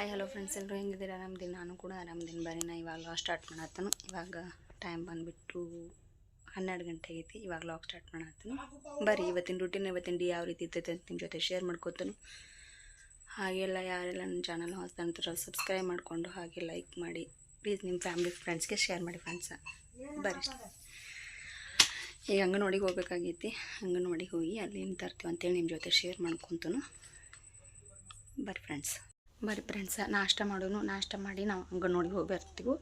Hi hello friends ಎಲ್ಲರೂ ಹೆಂಗಿದ್ದೀರಾ? ಆರಾಮದಿನ ನಾನು ಕೂಡ ಆರಾಮದಿನ. ಬರೀ ನಾ ಇವಾಗ ಸ್ಟಾರ್ಟ್ ಮಾಡತ್ತನು ಇವಾಗ ಟೈಮ್ ಬಂದುಬಿಟ್ಟು ಹನ್ನೆರಡು ಗಂಟೆ ಆಗೈತಿ. ಇವಾಗ ಲಾಗ್ ಸ್ಟಾರ್ಟ್ ಮಾಡತ್ತನು ಬರೀ ಇವತ್ತಿನ ರೂಟೀನ್ ಇವತ್ತಿನ ಡಿ ಯಾವ ರೀತಿ ಇರ್ತೈತೆ ಅಂತ ನಿಮ್ಮ ಜೊತೆ ಶೇರ್ ಮಾಡ್ಕೋತಾನು. ಹಾಗೆಲ್ಲ ಯಾರೆಲ್ಲ ನನ್ನ ಚಾನಲ್ ಹೊಸ್ತಂತರ ಸಬ್ಸ್ಕ್ರೈಬ್ ಮಾಡಿಕೊಂಡು ಹಾಗೆ ಲೈಕ್ ಮಾಡಿ. ಪ್ಲೀಸ್ ನಿಮ್ಮ ಫ್ಯಾಮಿಲಿ ಫ್ರೆಂಡ್ಸ್ಗೆ ಶೇರ್ ಮಾಡಿ ಫ್ರೆಂಡ್ಸ ಬರ್ರಿ ಈಗ ಅಂಗನವಾಡಿಗೆ ಹೋಗ್ಬೇಕಾಗೈತಿ. ಅಂಗನವಾಡಿಗೆ ಹೋಗಿ ಅಲ್ಲಿ ಏನು ತರ್ತೀವಿ ಅಂತೇಳಿ ನಿಮ್ಮ ಜೊತೆ ಶೇರ್ ಮಾಡ್ಕೊತಾನು. ಬರ್ರಿ ಫ್ರೆಂಡ್ಸ್ ಬರ್ರಿ ಫ್ರೆಂಡ್ಸ ನಾಷ್ಟ ಮಾಡೋನು, ನಾಷ್ಟ ಮಾಡಿ ನಾವು ಅಂಗನವಾಡಿಗೆ ಹೋಗಿ ಬರ್ತೀವಿ.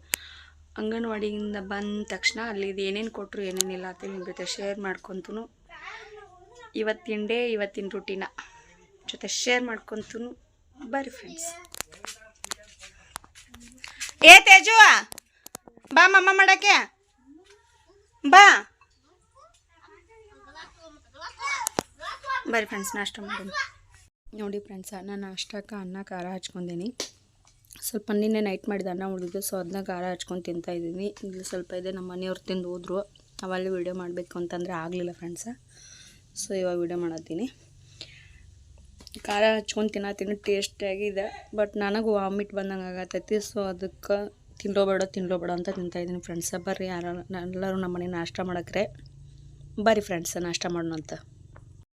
ಅಂಗನವಾಡಿಯಿಂದ ಬಂದ ತಕ್ಷಣ ಅಲ್ಲಿ ಏನೇನು ಕೊಟ್ಟರು ಏನೇನಿಲ್ಲ ಅಂತ ನಿಮ್ಮ ಜೊತೆ ಶೇರ್ ಮಾಡ್ಕೊತೂ ಇವತ್ತಿನ ಡೇ ಇವತ್ತಿನ ರುಟೀನ ಜೊತೆ ಶೇರ್ ಮಾಡ್ಕೊತೂ ಬರ್ರಿ ಫ್ರೆಂಡ್ಸ್ ಏ ತೇಜು, ಬಾ ಮಮ್ಮ ಮಾಡಕ್ಕೆ. ಬಾ. ಬರ್ರಿ ಫ್ರೆಂಡ್ಸ್ ನಾಷ್ಟ ಮಾಡೋಣ ನೋಡಿ ಫ್ರೆಂಡ್ಸ್ ನಾನು ನಾಷ್ಟಕ್ಕೆ ಅನ್ನ ಖಾರ ಹಚ್ಕೊಂಡೀನಿ. ಸ್ವಲ್ಪ ನಿನ್ನೆ ನೈಟ್ ಮಾಡಿದ ಅನ್ನ ಉಳಿದಿದ್ದು ಸೊ ಅದನ್ನ ಖಾರ ಹಚ್ಕೊಂಡು ತಿಂತಾ ಇದ್ದೀನಿ. ಇಲ್ಲಿ ಸ್ವಲ್ಪ ಇದೆ ನಮ್ಮ ಮನೆಯವ್ರು ತಿಂದು ಹೋದ್ರು ಅವಲ್ಲಿ ವೀಡಿಯೋ ಮಾಡಬೇಕು ಅಂತಂದರೆ ಆಗಲಿಲ್ಲ ಫ್ರೆಂಡ್ಸ ಸೊ ಇವಾಗ ವೀಡಿಯೋ ಮಾಡತ್ತೀನಿ. ಖಾರ ಹಚ್ಕೊಂಡು ತಿನ್ನತ್ತೀನಿ ಟೇಸ್ಟಿಯಾಗಿದೆ ಬಟ್ ನನಗೆ ವಾಮಿಟ್ ಬಂದಂಗೆ ಆಗತ್ತೈತಿ ಸೊ ಅದಕ್ಕೆ ತಿನ್ಲೋ ಬಡ ಅಂತ ತಿಂತಾ ಇದ್ದೀನಿ ಫ್ರೆಂಡ್ಸ ಬರ್ರಿ ಯಾರು, ಎಲ್ಲರೂ ನಮ್ಮ ಮನೆ ನಾಷ್ಟ ಮಾಡಕ್ರೆ. ಬರ್ರಿ ಫ್ರೆಂಡ್ಸ ನಾಷ್ಟ ಮಾಡೋಣ ಅಂತ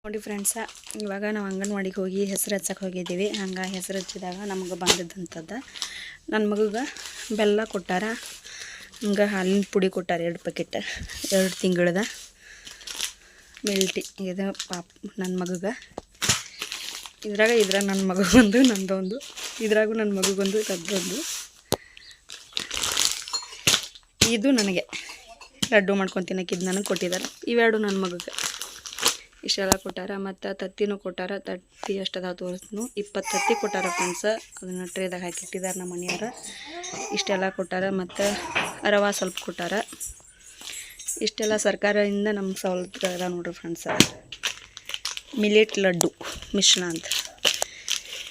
ನೋಡಿ ಫ್ರೆಂಡ್ಸ, ಇವಾಗ ನಾವು ಅಂಗನವಾಡಿಗೆ ಹೋಗಿ ಹೆಸರು ಹಚ್ಚಕ್ಕೆ ಹೋಗಿದ್ದೀವಿ. ಹಂಗೆ ಹೆಸರು ಹಚ್ಚಿದಾಗ ನಮಗೆ ಬಂದಿದ್ದಂಥದ್ದು. ನನ್ನ ಮಗುಗೆ ಬೆಲ್ಲ ಕೊಟ್ಟಾರ. ಹಂಗೆ ಹಾಲಿನ ಪುಡಿ ಕೊಟ್ಟಾರ ಎರಡು ಪ್ಯಾಕೆಟ್ ಎರಡು ತಿಂಗಳದ. ಮಿಲ್ಟಿ, ಇದು ಪಾಪ ನನ್ನ ಮಗುಗೆ. ಇದ್ರಾಗ ಇದ್ರಾಗ ನನ್ನ ಮಗುಗೊಂದು, ನಂದೊಂದು. ಇದ್ರಾಗೂ ನನ್ನ ಮಗುಗೊಂದು ಕದ್ದೊಂದು ಇದು ನನಗೆ. ಲಡ್ಡು ಮಾಡ್ಕೊಂಡು ಇದು ನನಗೆ ಕೊಟ್ಟಿದ್ದಾರೆ ಇವೆರಡು ನನ್ನ ಮಗುಗೆ. ಇಷ್ಟೆಲ್ಲ ಕೊಟ್ಟಾರ ಮತ್ತು ತತ್ತಿನೂ ಕೊಟ್ಟಾರ. ತತ್ತಿ ಎಷ್ಟದ ತೋರಿಸ್ನು. ಇಪ್ಪತ್ತು ತತ್ತಿ ಕೊಟ್ಟಾರ ಫ್ರೆಂಡ್ಸ ಅದನ್ನು ಟ್ರೇದಾಗ ಹಾಕಿಟ್ಟಿದ್ದಾರೆ ನಮ್ಮ ಮನೆಯವ್ರ. ಇಷ್ಟೆಲ್ಲ ಕೊಟ್ಟಾರ ಮತ್ತು ರವೆ ಸ್ವಲ್ಪ ಕೊಟ್ಟಾರ. ಇಷ್ಟೆಲ್ಲ ಸರ್ಕಾರದಿಂದ ನಮ್ಗೆ ಸವಲತ್ತು ಅದ ನೋಡ್ರಿ ಫ್ರೆಂಡ್ಸ ಮಿಲೆಟ್ ಲಡ್ಡು ಮಿಶ್ರಣ ಅಂತ.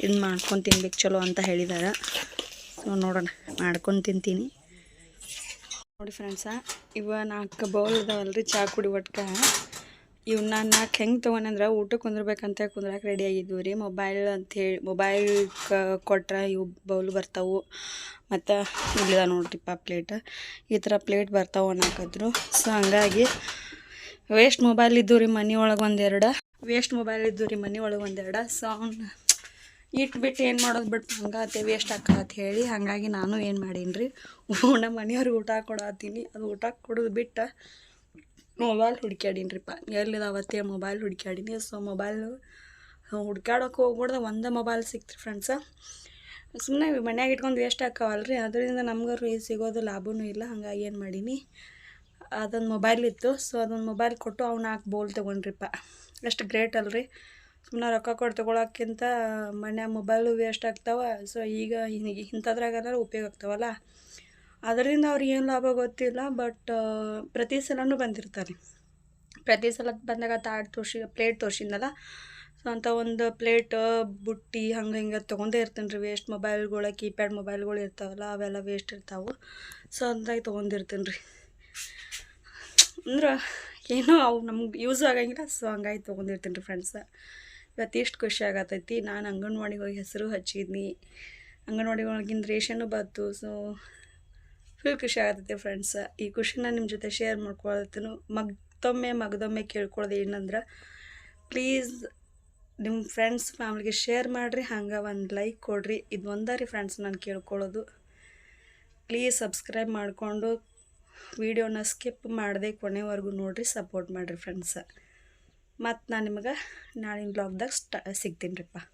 ಇದು ಮಾಡ್ಕೊಂಡು ತಿನ್ಬೇಕು ಚಲೋ ಅಂತ ಹೇಳಿದಾರ. ಸೊ ನೋಡೋಣ, ಮಾಡ್ಕೊಂಡು ತಿಂತೀನಿ. ನೋಡಿ ಫ್ರೆಂಡ್ಸ ಇವ ನಾಲ್ಕು ಬೌಲ್ ಇದಾವಲ್ರಿ ಚಹಾ ಕುಡಿ ಒಟ್ಗೆ ಇವನ್ನ ನಾಲ್ಕು ಹೆಂಗೆ ತೊಗೊಂಡಂದ್ರೆ ಊಟಕ್ಕೆ ಕುಂದ್ರಬೇಕಂತ ಕುಂದ್ರಕ್ಕೆ ರೆಡಿ ಆಗಿದ್ವು ರೀ. ಮೊಬೈಲ್ ಅಂಥೇಳಿ ಮೊಬೈಲ್ ಕೊಟ್ರೆ ಇವು ಬೌಲ್ ಬರ್ತಾವು. ಮತ್ತು ಇಲ್ಲಿದ ನೋಡ್ರಿಪ್ಪ ಪ್ಲೇಟ್ ಈ ಥರ ಪ್ಲೇಟ್ ಬರ್ತಾವೆ ಅನ್ನಕದ್ರು ಸೊ ಹಂಗಾಗಿ ವೇಸ್ಟ್ ಮೊಬೈಲ್ ಇದ್ದು ರೀ ಮನೆ ಒಳಗೆ ಒಂದೆರಡು. ವೇಸ್ಟ್ ಮೊಬೈಲ್ ಇದ್ದು ರೀ ಮನೆ ಒಳಗೆ ಒಂದೆರಡು. ಸೊ ಅವ್ನ ಇಟ್ಬಿಟ್ಟು ಏನು ಮಾಡೋದು ಬಿಟ್ಟು ಹಂಗಾತೆ ವೇಸ್ಟ್ ಆಕತ್ ಹೇಳಿ. ಹಾಗಾಗಿ ನಾನು ಏನು ಮಾಡೀನಿ ರೀ ನಮ್ಮ ಮನೆಯವ್ರಿಗೆ ಊಟ ಕೊಡತ್ತೀನಿ ಅದು ಊಟ ಕೊಡೋದು ಬಿಟ್ಟು ಮೊಬೈಲ್ ಹುಡ್ಕ್ಯಾಡೀನ್ರಿಪ್ಪ ಎಲ್ಲಿದಾವತ್ತೆ ಮೊಬೈಲ್ ಹುಡ್ಕ್ಯಾಡೀನಿ. ಸೊ ಮೊಬೈಲ್ ಹುಡ್ಕ್ಯಾಡೋಕೆ ಹೋಗ್ಬಿಡ್ದೆ ಒಂದೇ ಮೊಬೈಲ್ ಸಿಕ್ತು ಫ್ರೆಂಡ್ಸ ಸುಮ್ಮನೆ ಮನ್ಯಾಗ ಇಟ್ಕೊಂಡು ವೇಸ್ಟ್ ಹಾಕವಲ್ರಿ. ಅದರಿಂದ ನಮ್ಗಾರು ಈ ಸಿಗೋದು ಲಾಭವೂ ಇಲ್ಲ. ಹಂಗಾಗಿ ಏನು ಮಾಡೀನಿ. ಅದೊಂದು ಮೊಬೈಲ್ ಇತ್ತು. ಸೊ ಅದೊಂದು ಮೊಬೈಲ್ ಕೊಟ್ಟು ಅವ್ನು ನಾಲ್ಕು ಬೋಲ್ ತೊಗೊಂಡ್ರಿಪ್ಪ ಎಷ್ಟು ಗ್ರೇಟ್ ಅಲ್ರಿ. ಸುಮ್ಮನೆ ರೊಕ್ಕ ಕೊಟ್ಟು ತೊಗೊಳಕ್ಕಿಂತ ಮನ್ಯಾಗ ಮೊಬೈಲು ವೇಸ್ಟ್ ಆಗ್ತಾವ. ಸೊ ಈಗ ಇಂಥದ್ರಾಗನಾರು ಉಪಯೋಗ ಆಗ್ತಾವಲ್ಲ. ಅದರಿಂದ ಅವ್ರಿಗೆ ಏನು ಲಾಭ ಗೊತ್ತಿಲ್ಲ ಬಟ್ ಪ್ರತಿ ಸಲನೂ ಬಂದಿರ್ತಾರೆ. ಪ್ರತಿ ಸಲ ಬಂದಾಗ ತಾಟ್ ತೋರ್ಸಿ ಪ್ಲೇಟ್ ತೋರ್ಸಿದ್ನಲ್ಲ ಸೊ ಅಂಥ ಒಂದು ಪ್ಲೇಟ್ ಬುಟ್ಟಿ ಹಂಗೆ ಹಿಂಗೆ ತೊಗೊಂಡೇ ಇರ್ತೀನಿ ರೀ. ವೇಸ್ಟ್ ಮೊಬೈಲ್ಗಳ ಕೀಪ್ಯಾಡ್ ಮೊಬೈಲ್ಗಳು ಇರ್ತಾವಲ್ಲ, ಅವೆಲ್ಲ ವೇಸ್ಟ್ ಇರ್ತಾವೆ. ಸೊ ಅಂದಾಗಿ ತೊಗೊಂಡಿರ್ತೀನಿ ರೀ. ಅಂದ್ರೆ ಏನೋ ಅವು ನಮ್ಗೆ ಯೂಸ್ ಆಗಂಗಿಲ್ಲ ಸೊ ಹಂಗಾಗಿ ತೊಗೊಂಡಿರ್ತೀನಿ ರೀ ಫ್ರೆಂಡ್ಸ ಇವತ್ತು ಎಷ್ಟು ಖುಷಿ ಆಗತ್ತೈತಿ ನಾನು ಅಂಗನವಾಡಿಗೆ ಹೋಗಿ ಹೆಸರು ಹಚ್ಚಿದ್ನಿ. ಅಂಗನವಾಡಿ ಒಳಗಿಂದ ರೇಷನ್ನು ಬಂತು ಸೊ ಫುಲ್ ಖುಷಿ ಆಗತೈತೆ ಫ್ರೆಂಡ್ಸ್ ಈ ಖುಷಿನ ನಿಮ್ಮ ಜೊತೆ ಶೇರ್ ಮಾಡ್ಕೊಳತ್ತೂ ಮಗ್ದೊಮ್ಮೆ ಮಗದೊಮ್ಮೆ ಕೇಳ್ಕೊಳ್ಳೋದು ಏನಂದ್ರೆ ಪ್ಲೀಸ್ ನಿಮ್ಮ ಫ್ರೆಂಡ್ಸ್ ಫ್ಯಾಮ್ಲಿಗೆ ಶೇರ್ ಮಾಡಿರಿ, ಹಂಗೆ ಒಂದು ಲೈಕ್ ಕೊಡಿರಿ. ಇದು ಒಂದಾರಿ ಫ್ರೆಂಡ್ಸ್ ನಾನು ಕೇಳ್ಕೊಳ್ಳೋದು ಪ್ಲೀಸ್ ಸಬ್ಸ್ಕ್ರೈಬ್ ಮಾಡಿಕೊಂಡು ವಿಡಿಯೋನ ಸ್ಕಿಪ್ ಮಾಡದೆ ಕೊನೆವರೆಗೂ ನೋಡಿರಿ ಸಪೋರ್ಟ್ ಮಾಡಿರಿ ಫ್ರೆಂಡ್ಸ ಮತ್ತು ನಾನು ನಿಮಗೆ ನಾಳಿನ ಬ್ಲಾಗ್ದಾಗ ಸ್ಟ ಸಿಗ್ತೀನಿ ರೀಪ್ಪ